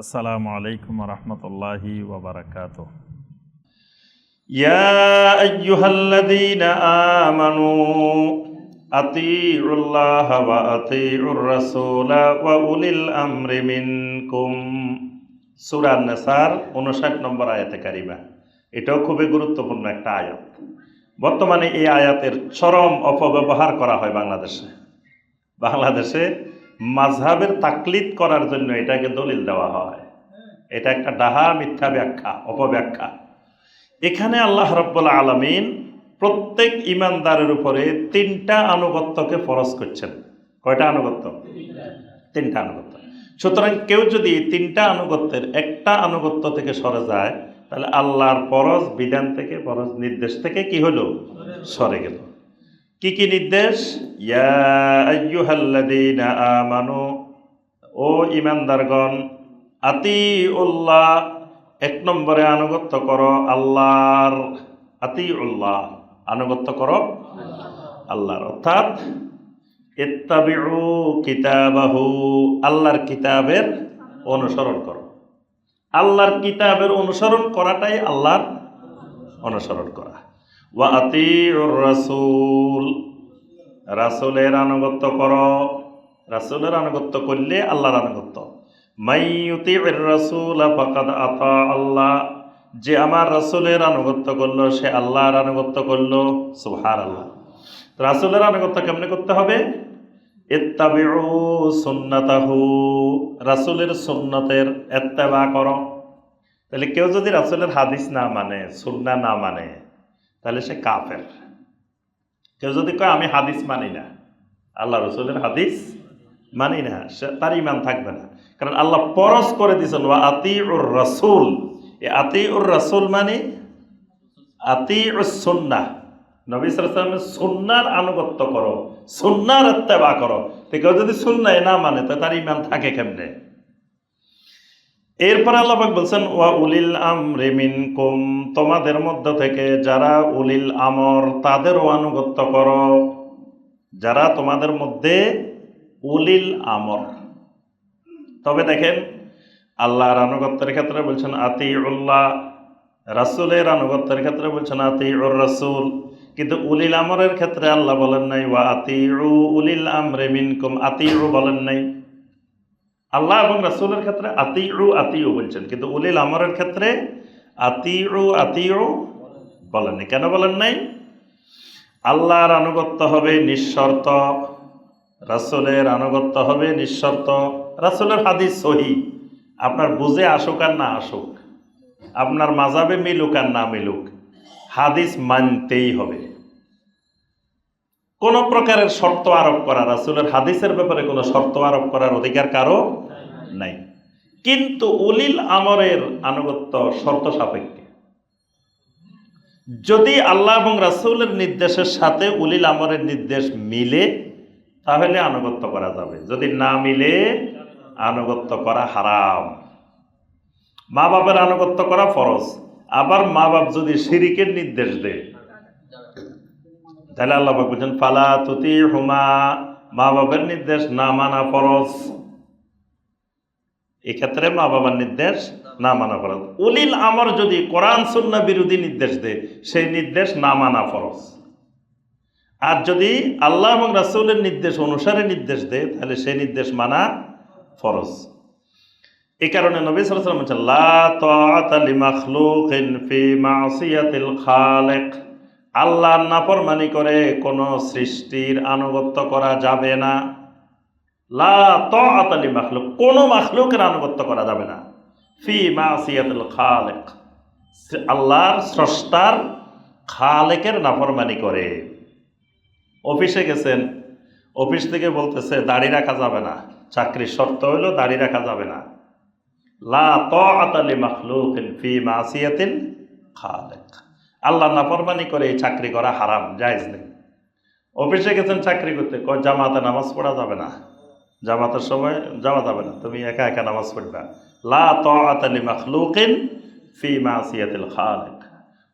আসসালামু আলাইকুম রহমতুল্লাহি ওবরাকাত يا أيها الذين آمنوا أطيعوا الله وأطيعوا الرسول وأولي الأمر منكم সুরা নেসার উনষাট নম্বর আয়াতে কারিমা এটাও খুবই গুরুত্বপূর্ণ একটা আয়াত বর্তমানে এই আয়াতের চরম অপব্যবহার করা হয় বাংলাদেশে বাংলাদেশে মাঝহাবের তাকলিদ করার জন্য এটাকে দলিল দেওয়া হয়। এটা একটা ডাহা মিথ্যা ব্যাখ্যা, অপব্যাখ্যা। এখানে আল্লাহ রব্বুল আলমিন প্রত্যেক ইমানদারের উপরে তিনটা আনুগত্যকে ফরজ করছেন। কয়টা আনুগত্য? তিনটা আনুগত্য। সুতরাং কেউ যদি তিনটা আনুগত্যের একটা আনুগত্য থেকে সরে যায়, তাহলে আল্লাহর ফরজ বিধান থেকে, ফরজ নির্দেশ থেকে কি হলো? সরে গেল। কি কি নির্দেশ? ইয়া আমানু, ও ইমানদারগণ আতি উল্লাহ এক নম্বরে আনুগত্য করো আল্লাহর আতি উল্লাহ আনুগত্য করো আল্লাহর। অর্থাৎ, ইত্তাবিউ কিতাবাহু, আল্লাহর কিতাবের অনুসরণ করো। আল্লাহর কিতাবের অনুসরণ করাটাই আল্লাহর অনুসরণ করা। ওয়া আতিউর রাসূল। রাসূলের আনুগত্য করো। রাসূলের আনুগত্য করলে আল্লাহর আনুগত্য। মাইয়ুতিউর রাসূল ফাকাদ আতা আল্লাহ। যে আমার রাসুলের আনুগত্য করল, সে আল্লাহর আনুগত্য করল। সুহার আল্লাহ রাসুলের আনুগত্য কেমনে করতে হবে? ইত্তাবিউ সুন্নাতাহু। রাসূলের সুন্নতের ইত্তেবা করো। তাহলে কেউ যদি রাসূলের হাদিস না মানে সুন্নাহ না মানে তাহলে সে কাফের। কেউ যদি কয়, আমি হাদিস মানি না। আল্লাহ রসুলের হাদিস মানি না। সে, তার ইমান থাকবে না। কারণ আল্লাহ পরশ করে দিয়েছেন, ওয়া আতি উর রসুল। এ আতি উর রসুল মানে আতি সন্না নবী সালামের সুন্নার আনুগত্য করো সুন্নার এত্তেবা করো। তো কেউ যদি সুন্নায় না মানে তো তার ইমান থাকে কেমনে? এরপর আল্লাহাক বলছেন, ওয়া উলিল আমরি মিনকুম তোমাদের মধ্য থেকে যারা উলিল আমর তাদেরও আনুগত্য করো। যারা তোমাদের মধ্যে উলিল আমর। তবে দেখেন, আল্লাহর আনুগত্যের ক্ষেত্রে বলছেন আতি উল্লাহ রাসুলের আনুগত্যের ক্ষেত্রে বলছেন আতি উর রাসুল কিন্তু উলিল আমরের ক্ষেত্রে আল্লাহ বলেন নাই, ওয়া আতি উলিল আমরে মিনকুম আতি বলেন নাই। আল্লাহ এবং রাসুলের ক্ষেত্রে আতিউ আতিউ বলছেন। কিন্তু উলিল আমরের ক্ষেত্রে আতিউ আতিউ বলেন নাই কেন বলেন নাই? আল্লাহর আনুগত্য হবে নিঃশর্ত, রাসুলের আনুগত্য হবে নিঃশর্ত। রাসুলের হাদিস সহি। আপনার বুঝে আসুক আর না আসুক। আপনার মাজাবে মিলুক আর না মিলুক। হাদিস মানতেই হবে। কোন প্রকারের শর্ত আরোপ করা, রাসুলের হাদিসের ব্যাপারে কোনো শর্ত আরোপ করার অধিকার কারও নাই। কিন্তু উলিল আমরের আনুগত্য শর্ত সাপেক্ষে। যদি আল্লাহ এবং রাসুলের নির্দেশের সাথে উলিল আমরের নির্দেশ মিলে, তাহলে আনুগত্য করা যাবে। যদি না মিলে, আনুগত্য করা হারাম। মা বাবার আনুগত্য করা ফরজ। আবার মা বাপ যদি শিরিকের নির্দেশ দেয় তাহলে আল্লাহ বলছেন, ফালা তুতি হুমা মা বাবার নির্দেশ না মানা ফরজ। এক্ষেত্রে মা বাবার নির্দেশ না মানা ফরজ। উলিল আমর যদি কোরআন সুন্না বিরোধী নির্দেশ দেয়, সেই নির্দেশ না মানা ফরজ। আর যদি আল্লাহ এবং রাসুলের নির্দেশ অনুসারে নির্দেশ দেয়, তাহলে সেই নির্দেশ মানা ফরজ। এই কারণে নবী ওয়াসাল্লাম বলেছেন, লা তাআতা লিমাখলুকিন ফি মাসিয়াতিল আল্লাহর নাফরমানি করে কোনো সৃষ্টির আনুগত্য করা যাবে না। লা তাআতা লিমাখলুক, কোনো মাখলুকের আনুগত্য করা যাবে না। ফি মাসিয়াতিল খালিক, আল্লাহর স্রষ্টার খালেকের নাফরমানি করে। অফিসে গেছেন, অফিস থেকে বলতেছে, দাড়ি রাখা যাবে না। চাকরির শর্ত হইল দাড়ি রাখা যাবে না। লা তাআতালি মাখলুকিন ফি মাসিয়াতিল খালিক। আল্লাহ নাফরমানি করে এই চাকরি করা হারাম, জায়েজ নেই। অফিসে গেছেন চাকরি করতে, কয়, জামাতে নামাজ পড়া যাবে না। জামাতের সময় যাওয়া যাবে না, তুমি একা একা নামাজ পড়বা। লা তাআতালি মাখলুকিন ফি মাসিয়াতিল খালিক।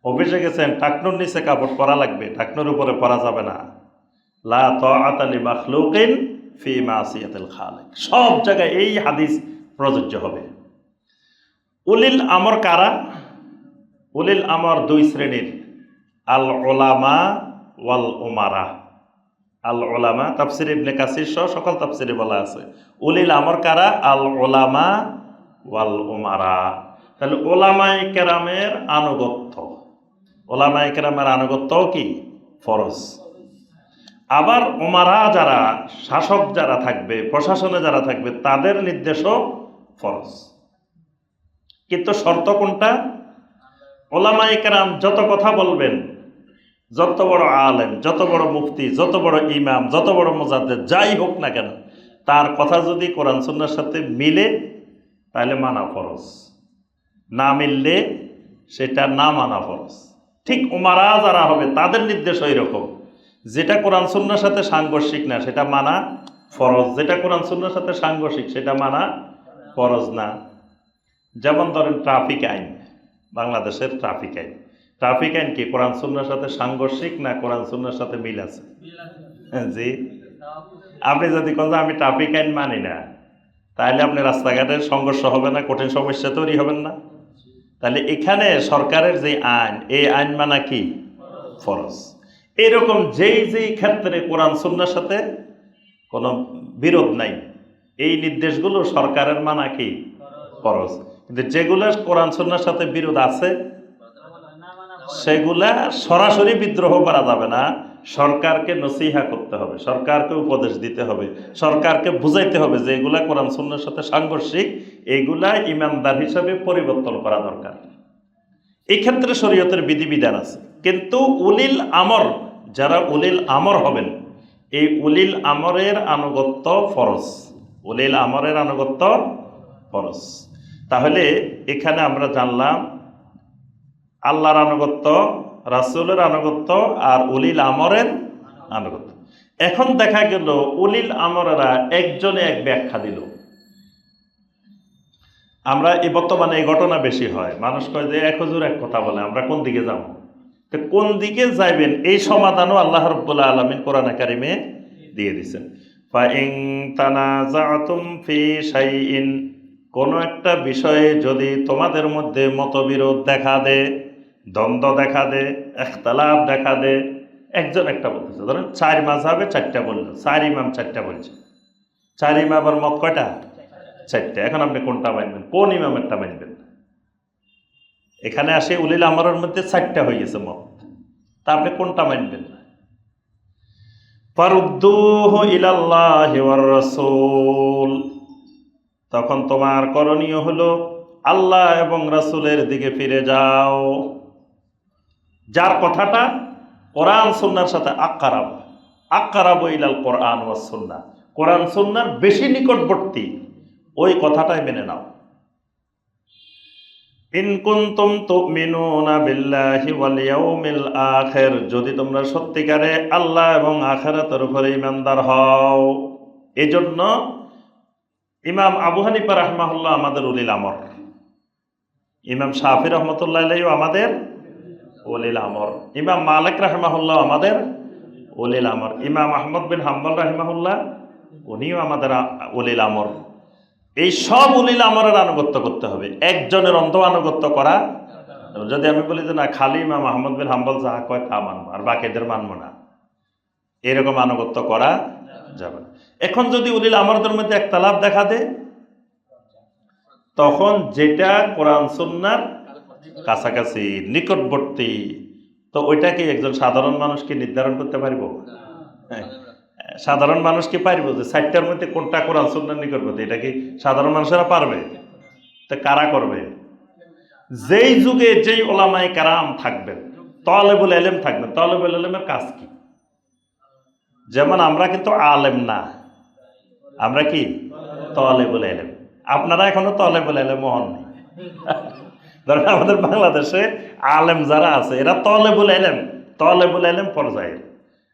অফিসে গেছেন টাকনুর নিচে কাপড় পরা লাগবে টাকনুর উপরে পরা যাবে না। লা তাআতালি মাখলুকিন ফি মাসিয়াতিল খালিক। সব জায়গায় এই হাদিস প্রযোজ্য হবে। উলিল আমর কারা? উলিল আমর দুই শ্রেণির, আল ওলামা ওয়াল ওমারা আল ওলামা তাফসির ইবনে কাসির সহ সকল তাফসিরে বলা আছে। উলিল আমর কারা? আল ওলামা ওয়াল ওমারা তাহলে ওলামাই কেরামের আনুগত্য। ওলামাই কেরামের আনুগত্য কি? ফরজ। আবার ওমারা যারা, শাসক যারা থাকবে, প্রশাসনে যারা থাকবে, তাদের নির্দেশও ফরজ। কিন্তু শর্ত কোনটা? ওলামাই কেরাম যত কথা বলবেন, যত বড় আলেম, যত বড় মুফতি, যত বড় ইমাম, যত বড় মোজাদ্দের যাই হোক না কেন, তার কথা যদি কোরআন সুন্নার সাথে মিলে, তাহলে মানা ফরজ। না মিললে সেটা না মানা ফরজ। ঠিক উমারা যারা হবে, তাদের নির্দেশ ওই রকম যেটা কোরআন সুন্নার সাথে সাংঘর্ষিক না, সেটা মানা ফরজ। যেটা কোরআন সুন্নার সাথে সাংঘর্ষিক, সেটা মানা ফরজ না। যেমন ধরেন ট্রাফিক আইন। বাংলাদেশের ট্রাফিক আইন। ট্রাফিক আইন কি? কোরআন, সুন্নার সাথে সাংঘর্ষিক না কোরআন, সুন্নার সাথে মিল আছে? জি। আপনি যদি কোন আমি ট্রাফিক আইন মানি না, তাহলে আপনি রাস্তাঘাটের সংঘর্ষ হবে না, কঠিন সমস্যা তৈরি হবেন না। তাহলে এখানে সরকারের যে আইন, এই আইন মানা কি? ফরজ। এরকম যেই যেই ক্ষেত্রে কোরআন, সুন্নার সাথে কোনো বিরোধ নাই, এই নির্দেশগুলো সরকারের মানা কি? ফরজ। কিন্তু যেগুলো কোরআন সুন্নার সাথে বিরোধ আছে, সেগুলা সরাসরি বিদ্রোহ করা যাবে না। সরকারকে নসিহা করতে হবে, সরকারকে উপদেশ দিতে হবে, সরকারকে বুঝাইতে হবে যে এগুলা কোরআন সুন্নার সাথে সাংঘর্ষিক, এগুলা ইমানদার হিসাবে পরিবর্তন করা দরকার। এই ক্ষেত্রে শরীয়তের বিধিবিধান আছে। কিন্তু উলিল আমর, যারা উলিল আমর হবেন, এই উলিল আমরের আনুগত্য ফরজ। উলিল আমরের আনুগত্য ফরজ। তাহলে এখানে আমরা জানলাম, আল্লাহর আনুগত্য, রাসুলের আনুগত্য আর উলিল আমরের আনুগত্য। এখন দেখা গেল, উলিল আমরেরা একজনে এক ব্যাখ্যা দিল। আমরা এই বর্তমানে এই ঘটনা বেশি হয়। মানুষ কয় যে, এক হুজুর এক কথা বলে, আমরা কোন দিকে যাব? তো কোন দিকে যাইবেন, এই সমাধানও আল্লাহ রব্বুল্লাহ আলমিন কোরআন কারিমে দিয়ে তানাজাতুম ফি কোনো একটা বিষয়ে যদি তোমাদের মধ্যে মতবিরোধ দেখা দে দ্বন্দ্ব দেখা দে একতলাপ দেখা দে একজন একটা বলতেছে। ধরেন চার হবে চারটা বলল, চার ইমাম চারটা বলছে। চার ইমামের মত কয়টা? চারটা। এখন আপনি কোনটা মানবেন? কোন ইমামেরটা মানবেন এখানে আসে উলিল আমরের মধ্যে চারটা হয়ে গেছে মত। তা আপনি কোনটা মানবেন ফারুদ্দুহ ইলাল্লাহি রাসূল। তখন তোমার করণীয় হলো আল্লাহ এবং রাসূলের দিকে ফিরে যাও। যার কথাটা কোরআন সুন্নার সাথে আকারাব আকারাব ইলাল কোরআন ওয়াস সুন্নাহ। কোরআন সুন্নার বেশি নিকটবর্তী। ওই কথাটাই মেনে নাও। ইন কুনতুম তুমিনুনা বিল্লাহি ওয়াল ইয়াউমিল আখির। যদি তোমরা সত্যিকারে আল্লাহ এবং আখিরাতের উপরে ইমানদার হও, এজন্য ইমাম আবু হানিফা রাহমাহুল্লাহ আমাদের উলিল আমর। ইমাম শাফি রহমতুল্লাহ আমাদের উলিল আমর। ইমাম মালিক রাহমাহুল্লাহ আমাদের উলিল আমর। ইমাম আহমদ বিন হাম্বল রাহমাহুল্লাহ, উনিও আমাদের উলিল আমর। এই সব উলিল আমরের আনুগত্য করতে হবে। একজনের অন্ধ আনুগত্য করা। যদি আমি বলি যে না, খালি ইমাম আহমদ বিন হাম্বল যাহা কয় তা মানবো, আর বাকিদের মানবো না। এরকম আনুগত্য করা যাবে। এখন যদি উলিল আমরদের মধ্যে এক তালাব দেখা দেয় তখন যেটা কোরআন সুন্নার কাছাকাছি নিকটবর্তী তো ওইটা কি একজন সাধারণ মানুষকে নির্ধারণ করতে পারব? হ্যাঁ। সাধারণ মানুষ। কি পারব যে সাইটটার মধ্যে কোনটা কোরআন সুন্নার নিকটবর্তী এটা কি সাধারণ মানুষেরা পারবে? তো কারা করবে? যেই যুগে যেই ওলামাই কারাম থাকবেন তলেবুল এলেম থাকবেন তলেবুল এলেমের কাজ কি? যেমন আমরা কিন্তু আলেম না। আমরা কি? তলে তলেবুল এলেম। আপনারা এখনও তলেবুল এলেম হন নাই। ধরেন আমাদের বাংলাদেশে আলেম যারা আছে, এরা তলেবুল এলেম। তলেবুল এলেম পর্যায়ের।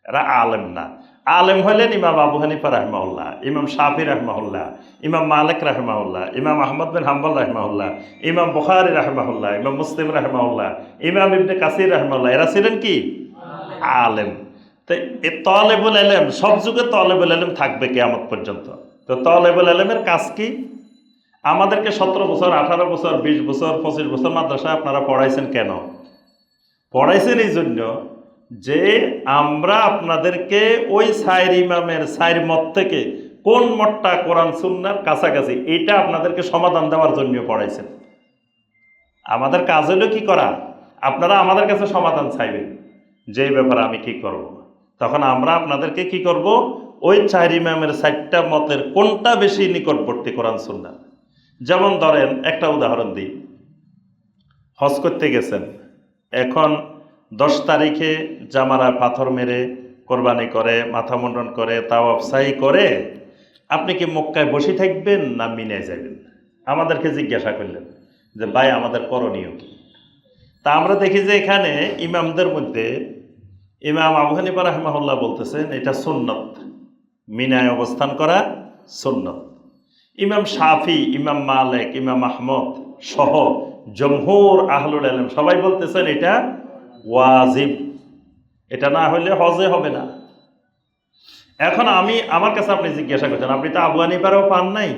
এরা আলেম না। আলেম হলেন ইমাম আবু হানিফা রহমাউল্লাহ ইমাম শাফি রহমাউল্লাহ ইমাম মালিক রহমাউল্লাহ ইমাম আহমদ বিন হাম্বল রহমাউল্লাহ ইমাম বুখারি রহমাউল্লাহ ইমাম মুসলিম রহমাউল্লাহ ইমাম ইবনে কাসির রহমাউল্লাহ এরা ছিলেন কি? আলেম। তো এ তলেবুল এলেম সব যুগে তলেবুল এলেম থাকবে কেয়ামত পর্যন্ত। তো তলেবুল এলেমের কাজ কি? আমাদেরকে সতেরো বছর, আঠারো বছর, বিশ বছর, পঁচিশ বছর মাদ্রাসায় আপনারা পড়াইছেন কেন? পড়াইছেন এই জন্য যে আমরা আপনাদেরকে ওই সাইর ইমামের সাইর মত থেকে কোন মতটা কোরআন সুন্নার কাছাকাছি, এটা আপনাদেরকে সমাধান দেওয়ার জন্য পড়াইছেন। আমাদের কাজ হলো কি করা? আপনারা আমাদের কাছে সমাধান চাইবেন। যে ব্যাপারে আমি কি করব। তখন আমরা আপনাদেরকে কি করব? ওই চার ইমামের চারটা মতের কোনটা বেশি নিকটবর্তী কোরআন সুন্না যেমন ধরেন, একটা উদাহরণ দিই। হজ করতে গেছেন। এখন দশ তারিখে জামারা পাথর মেরে কোরবানি করে, মাথা মুন্ডন করে তাও অফসাই করে, আপনি কি মক্কায় বসে থাকবেন না মিনে যাবেন? আমাদেরকে জিজ্ঞাসা করলেন যে, ভাই, আমাদের করণীয় কি? তা আমরা দেখি যে এখানে ইমামদের মধ্যে ইমাম আবু হানিফা বলতেছেন, এটা সুন্নত। মিনায় অবস্থান করা সুন্নত। ইমাম শাফি, ইমাম মালেক, ইমাম আহমদ সহ জমহুর আহলুল আলম সবাই বলতেছেন, এটা ওয়াজিব। এটা না হলে হজে হবে না। এখন আমি, আমার কাছে আপনি জিজ্ঞাসা করছেন, আপনি তো আবু পান নাই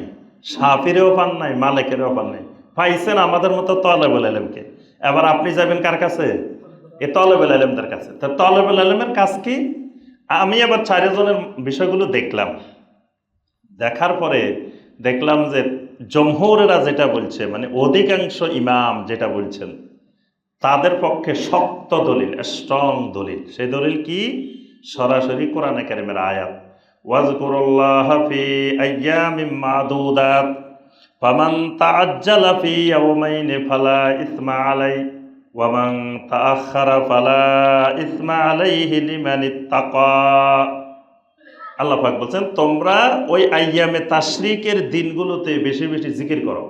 সাফিরেও পান নাই, মালেকেরও পান নাই। পাইছেন আমাদের মতো তলেবুল আলমকে। এবার আপনি যাবেন কার কাছে? এ তলেবুল আলমদের কাছে। তা তলেবুল আলমের কাজ কি? আমি আবার চারিজনের বিষয়গুলো দেখলাম। দেখার পরে দেখলাম যে জমহুরেরা যেটা বলছে মানে অধিকাংশ ইমাম যেটা বলছেন, তাদের পক্ষে শক্ত দলিল স্ট্রং দলিল। সেই দলিল কি? সরাসরি কোরআনে কারিমের আয়াত। ওয়াজকুরুল্লাহ ফি আইয়ামিম মাদুদাত, ফামান তাআজ্জালা ফি ইয়াওমাইনি ফালা ইসমা আলাই ওয়ামান তাআখারা ফালা ইসমা আলাইহি লিমান ইত্তাকা আল্লাহ পাক বলছেন, তোমরা ওই আইয়ামে তাশরিকের দিনগুলোতে বেশি বেশি জিকির করো।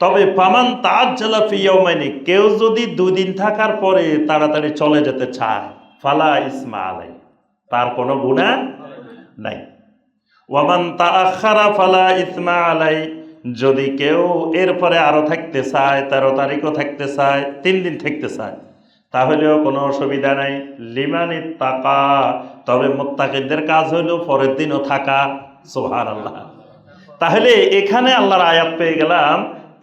তবে পামান তাজ জালাফি ইয়াউমাইনি, কেউ যদি দুদিন থাকার পরে তাড়াতাড়ি চলে যেতে চায়, ফালা ইসমা আলাই তার কোনো গুণা নাই। ওয়ামান তাআখারা ফালা ইসমা আলাই যদি কেউ এরপরে আরও থাকতে চায় তেরো তারিখও থাকতে চায় তিন দিন থাকতে চায় তাহলেও কোনো অসুবিধা নাই। লিমানি তাকা তবে মোত্তাকিদের কাজ হইল পরের দিনও থাকা সোহান আল্লাহ তাহলে এখানে আল্লাহর আয়াত পেয়ে গেলাম।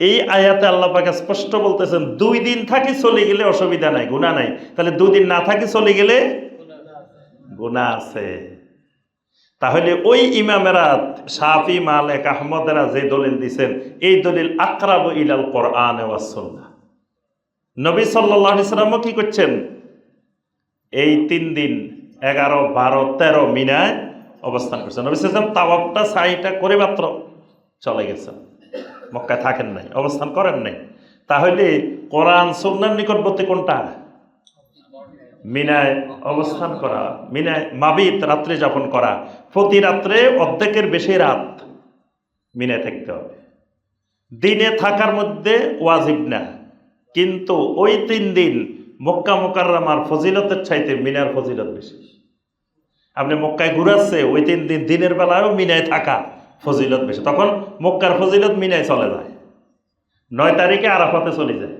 এই আয়াতে আল্লাহ পাকে স্পষ্ট বলতেছেন দুই দিন থাকি চলে গেলে অসুবিধা নাই গুণা নাই। তাহলে দুই দিন না থাকি চলে গেলে গুণা আছে। তাহলে ওই ইমামেরা শাফি, মালেক, আহমদেরা যে দলিল দিছেন, এই দলিল আকরাব ইলাল কোরআন ওয়াসুল্লাহ নবী সাল্লাহ ইসলামও কি করছেন? এই তিন দিন, এগারো, বারো, তেরো মিনায় অবস্থান করছেন। নবী সাল্লাম তাওয়াবটা সাইটা করে মাত্র চলে গেছেন। মক্কায় থাকেন নাই, অবস্থান করেন নাই। তাহলে কোরআন সুন্নার নিকটবর্তী কোনটা? মিনায় অবস্থান করা, মিনায় মাবিত রাত্রে যাপন করা, প্রতি রাত্রে অর্ধেকের বেশি রাত মিনায় থাকতে হবে। দিনে থাকার মধ্যে ওয়াজিব না, কিন্তু ওই তিন দিন মক্কা মোকাররামার ফজিলতের চাইতে মিনার ফজিলত বেশি। আপনি মক্কায় ঘুরাচ্ছে, ওই তিন দিন দিনের বেলায়ও মিনায় থাকা ফজিলত বেশি। তখন মক্কার ফজিলত মিনায় চলে যায়। নয় তারিখে আরাফাতে চলে যায়।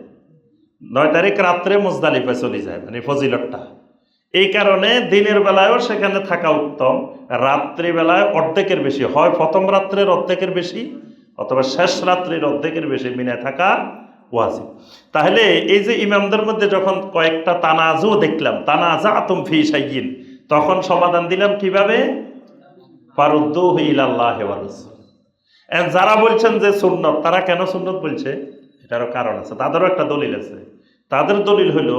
নয় তারিখ রাত্রে মুজদালিফায় চলে যায় মানে ফজিলতটা। এই কারণে দিনের বেলায়ও সেখানে থাকা উত্তম রাত্রিবেলায় অর্ধেকের বেশি। হয় প্রথম রাত্রের অর্ধেকের বেশি, অথবা শেষ রাত্রির অর্ধেকের বেশি মিনায় থাকা ওয়াজিব। তাহলে এই যে ইমামদের মধ্যে যখন কয়েকটা তানাজও দেখলাম তানাজা আতম ফি সাইয়িন তখন সমাধান দিলাম কীভাবে? ফারুদ্দু এখন যারা বলছেন যে সুন্নত, তারা কেন সুন্নত বলছে? এটারও কারণ আছে। তাদেরও একটা দলিল আছে। তাদের দলিল হইল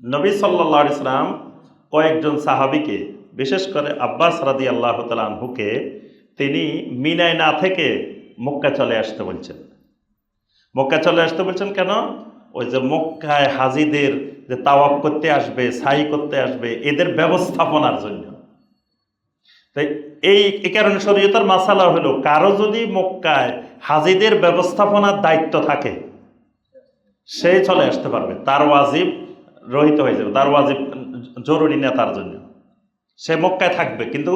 নবী সাল্লাহ ইসলাম কয়েকজন সাহাবিকে, বিশেষ করে আব্বাস রাদি আল্লাহ আনহুকে, তিনি মিনায় না থেকে মক্কা চলে আসতে বলছেন। মক্কা চলে আসতে বলছেন কেন? ওই যে মক্কায় হাজিদের যে তাওয়াব করতে আসবে সাই করতে আসবে, এদের ব্যবস্থাপনার জন্য। তাই এই এই কারণে শরীয়তার মাসালা হলো, কারও যদি মক্কায় হাজিদের ব্যবস্থাপনার দায়িত্ব থাকে, সে চলে আসতে পারবে। তার ওয়াজিব রহিত হয়ে যাবে, তার ওয়াজিব জরুরি না তার জন্য। সে মক্কায় থাকবে, কিন্তু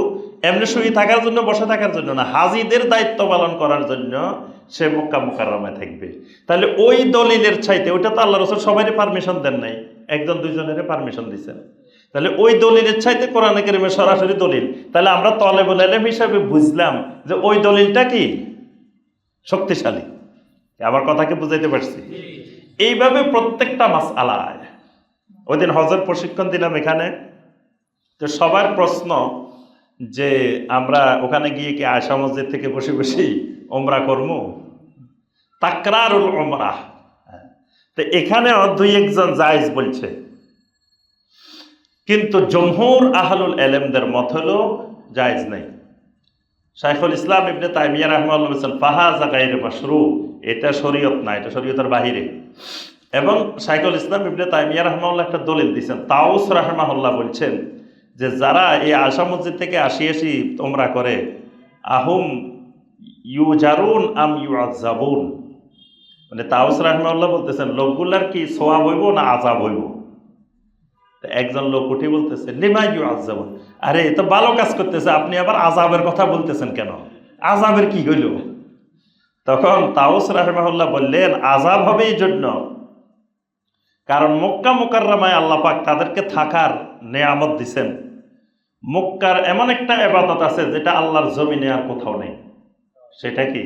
এমনি শুয়ে থাকার জন্য, বসে থাকার জন্য না। হাজিদের দায়িত্ব পালন করার জন্য সে মক্কা মোকাররমায় থাকবে। তাহলে ওই দলিলের চাইতে, ওইটা তো আল্লাহ রসুল সবাই পারমিশন দেন নাই, একজন দুইজনের পারমিশন দিচ্ছেন তাহলে ওই দলিলের চাইতে কোরআনে কেরিমের সরাসরি দলিল। তাহলে আমরা তলে বলে হিসাবে বুঝলাম যে ওই দলিলটা কি? শক্তিশালী। আবার কথাকে বুঝাইতে পারছি? এইভাবে প্রত্যেকটা মাস আলায় ওই দিন হজের প্রশিক্ষণ দিলাম এখানে। তো সবার প্রশ্ন যে আমরা ওখানে গিয়ে কি আয়সা মসজিদ থেকে বসে বসে ওমরা করব তাকরারুল ওমরা তো এখানেও দুই একজন জায়েজ বলছে। কিন্তু জমহুর আহলুল এলেমদের মত হলো জায়েজ নেই। শাইখুল ইসলাম ইবনে তাইমিয়া রহমাল্লাহ বলছেন, ফাহাজা গাইরে মাশরু এটা শরীয়ত না, এটা শরীয়তের বাহিরে। এবং শাইখুল ইসলাম ইবনে তাইমিয়া রহমাল্লাহ একটা দলিল দিচ্ছেন তাউস রহমাহুল্লাহ বলছেন যে, যারা এই আশা মসজিদ থেকে আসি আসি তোমরা করে, আহুম ইউ জারুন আম ইউ আজাবুন মানে তাউস রহমাল্লাহ বলতেছেন, লোকগুলার কি সোয়াব হইব না আজাব হইব? একজন লোক উঠে বলতেছে, লিমা ইউ আজাবুন আরে, এ তো ভালো কাজ করতেছে, আপনি আবার আজাবের কথা বলতেছেন কেন? আজাবের কি হইল? তখন তাউস রাহমাহুল্লাহ বললেন আজাব হবে এই জন্য। কারণ মক্কা মোকাররামায় আল্লাহ পাক তাদেরকে থাকার নেয়ামত দিছেন। মক্কার এমন একটা এবাদত আছে যেটা আল্লাহর জমিনে আর কোথাও নেই। সেটা কি?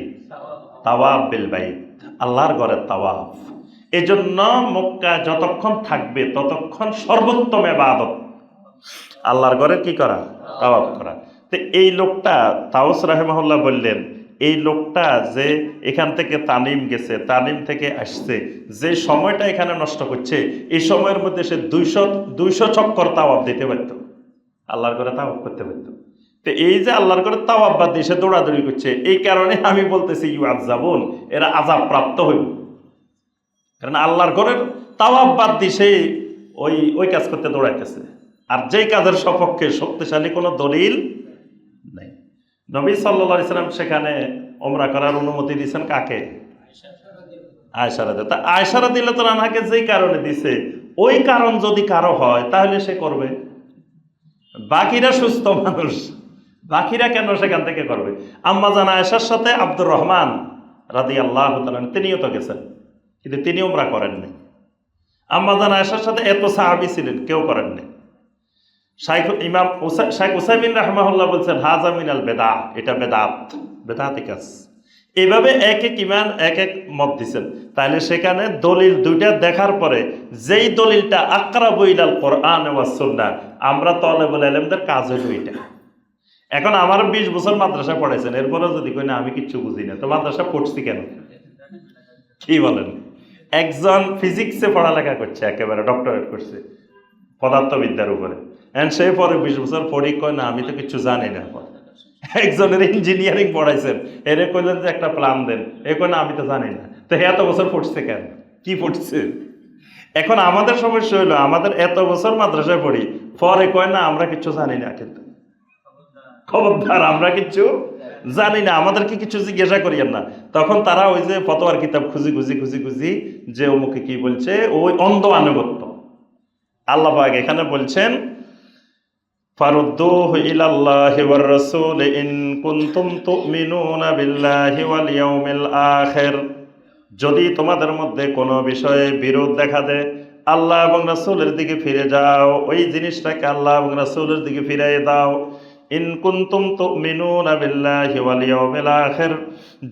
তাওয়াব বিল বাইত, আল্লাহর ঘরের তাওয়াফ। এজন্য মক্কা যতক্ষণ থাকবে, ততক্ষণ সর্বোত্তম এবাদত আল্লাহর ঘরে কি করা? তাওয়াফ করা। তো এই লোকটা, তাওস রাহেমাহুল্লাহ বললেন, এই লোকটা যে এখান থেকে তানিম গেছে তানিম থেকে আসছে, যে সময়টা এখানে নষ্ট করছে, এই সময়ের মধ্যে সে দুইশো দুইশো চক্কর তাওয়াব দিতে পারত। আল্লাহর ঘরে তাওয়াব করতে পারত। তো এই যে আল্লাহর ঘরে তাওয়াব বাদ দিয়ে সে দৌড়াদৌড়ি করছে, এই কারণে আমি বলতেছি, ইউ আজাবুন এরা আজাব প্রাপ্ত হইব। কারণ আল্লাহর ঘরের তাওয়াব বাদ দিয়ে সে ওই ওই কাজ করতে দৌড়াইতেছে। আর যেই কাজের সপক্ষে শক্তিশালী কোনো দলিল নেই। নবী সাল্লা ইসলাম সেখানে ওমরা করার অনুমতি দিয়েছেন কাকে? আয়সারা তা আয়সারা দিলে তো রানাকে যেই কারণে দিছে ওই কারণ যদি কারও হয়, তাহলে সে করবে। বাকিরা সুস্থ মানুষ। বাকিরা কেন সেখান থেকে করবে? আম্মা জান আয়সার সাথে আব্দুর রহমান রাদি আল্লাহ তিনিও তো গেছেন। কিন্তু তিনি ওমরা করেননি আম্মা জান আয়সার সাথে এত সাহাবি ছিলেন, কেউ করেননি শাইখ ইমাম শাইখ উসাইমিন রাহমাহুল্লাহ বলছেন, হাজা মিনাল বেদা, এটা বেদাত, বেদাতি কাজ। এইভাবে এক এক ইমান এক এক মত দিছেন। তাহলে সেখানে দলিল দুইটা দেখার পরে যেই দলিলটা আকরা বইলাল কোরআন ওয়া সুন্নাহ, আমরা তলেবুল আলেমদের কাজ হইল এটা। এখন আমার বিশ বছর মাদ্রাসা পড়াইছেন, এরপরেও যদি কই না, আমি কিচ্ছু বুঝি না। তো মাদ্রাসা পড়ছি কেন? কি বলেন? একজন ফিজিক্সে পড়ালেখা করছে, একেবারে ডক্টরেট করছে, পদার্থবিদ্যার উপরে। অ্যান্ড সে পরে বিশ বছর পড়ি কয়, না, আমি তো কিছু জানি না। একজনের ইঞ্জিনিয়ারিং পড়াইছেন। এরে কইলেন যে, একটা প্ল্যান দেন। এ কয়, না, আমি তো জানি না। তো এত বছর পড়ছে কেন? কি পড়ছে? এখন আমাদের সমস্যা হলো আমাদের এত বছর মাদ্রাসায় পড়ি, পরে কয়, না, আমরা কিছু জানি না কিন্তু। খবরদার, আমরা কিছু জানি না, আমাদেরকে কিছু জিজ্ঞাসা করিয়েন না। তখন তারা ওই যে ফতোয়ার কিতাব খুঁজি খুঁজি খুঁজি খুঁজি যে অমুকে কি বলছে, ওই অন্ধ আনুগত্য। আল্লাহ এখানে বলছেন যদি তোমাদের মধ্যে কোনো বিষয়ে বিরোধ দেখা দেয়, আল্লাহ এবং রাসূলের দিকে ফিরে যাও। ওই জিনিসটাকে আল্লাহ এবং রাসূলের দিকে ফিরিয়ে দাও। ইন কুনতুম তুমিনুনা বিল্লাহি ওয়াল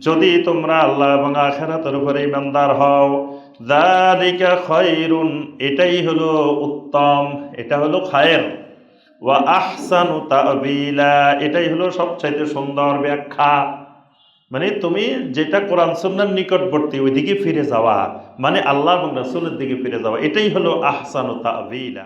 যদি তোমরা আল্লাহ এবং আখিরাতের উপরে ঈমানদার হও, যালিকা খায়রুন এটাই হলো উত্তম, এটা হলো খায়ের। ওয়া আহসানু তাবিলা, এটাই হলো সবচাইতে সুন্দর ব্যাখ্যা। মানে তুমি যেটা কোরআন সুন্নার নিকটবর্তী, ওইদিকে ফিরে যাওয়া মানে আল্লাহ এবং রাসূলের দিকে ফিরে যাওয়া, এটাই হলো আহসানু তাবিলা।